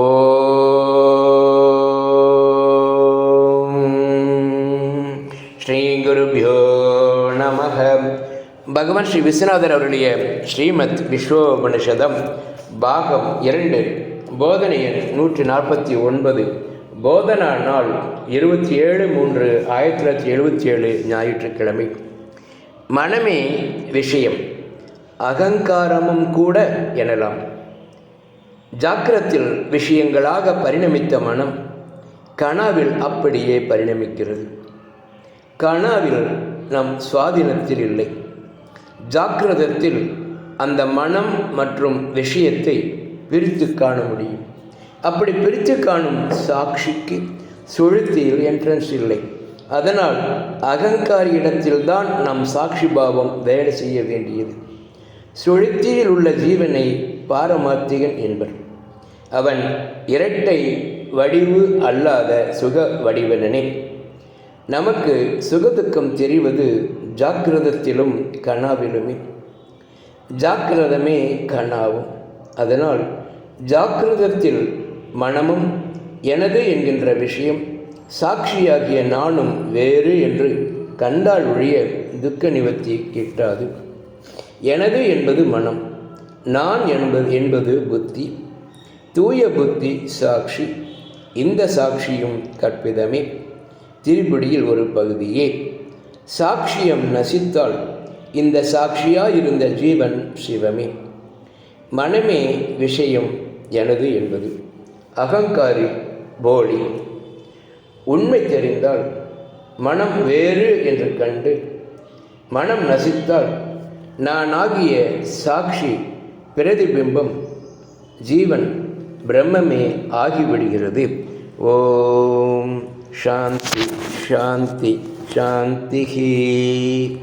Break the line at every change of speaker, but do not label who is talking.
ஓ ஸ்ரீ குருபியோ நமக பகவான் ஸ்ரீ விஸ்வநாதர் அவருடைய ஸ்ரீமத் விஸ்வோபனிஷதம் பாகம் இரண்டு போதனை எண் நூற்றி நாற்பத்தி ஒன்பது. போதனா நாள் இருபத்தி ஏழு மூன்று ஆயிரத்தி தொள்ளாயிரத்தி எழுபத்தி ஏழு ஞாயிற்றுக்கிழமை. மனமே விஷயம் அகங்காரமும் கூட எனலாம். ஜாக்கிரத்தில் விஷயங்களாக பரிணமித்த மனம் கனாவில் அப்படியே பரிணமிக்கிறது. கனாவில் நம் சுவாதீனத்தில் இல்லை. ஜாக்கிரதத்தில் அந்த மனம் மற்றும் விஷயத்தை பிரித்து காண முடியும். அப்படி பிரித்து காணும் சாட்சிக்கு சுழுத்தியில் என்ட்ரன்ஸ் இல்லை. அதனால் அகங்காரியிடத்தில்தான் நம் சாட்சி பாவம் வேலை செய்ய வேண்டியது. சுழுத்தியில் உள்ள ஜீவனை பாரமாத்திகன் என்பர். அவன் இரட்டை வடிவு அல்லாத சுக வடிவனனே நமக்கு சுகதுக்கம் தெரிவது ஜாக்கிரதத்திலும் கனாவிலுமே. ஜாக்கிரதமே கனாவும். அதனால் ஜாக்கிரதத்தில் மனமும் எனது என்கின்ற விஷயம் சாட்சியாகிய நானும் வேறு என்று கண்டால் ஒழிய துக்க நிவர்த்தி கிட்டாது. எனது என்பது மனம் நான் என்பது என்பது புத்தி. தூய புத்தி சாட்சி. இந்த சாட்சியும் கற்பிதமே. திருப்படியில் ஒரு பகுதியே. சாட்சியம் நசித்தால் இந்த சாட்சியாயிருந்த ஜீவன் சிவமே. மனமே விஷயம் எனது என்பது. அகங்காரி போலி. உண்மை தெரிந்தால் மனம் வேறு என்று கண்டு மனம் நசித்தால் நானாகிய சாட்சி பிரதிபிம்பம் ஜீவன் பிரம்மமே ஆகிவிடுகிறது. ஓம். சாந்தி சாந்தி சாந்திஹி.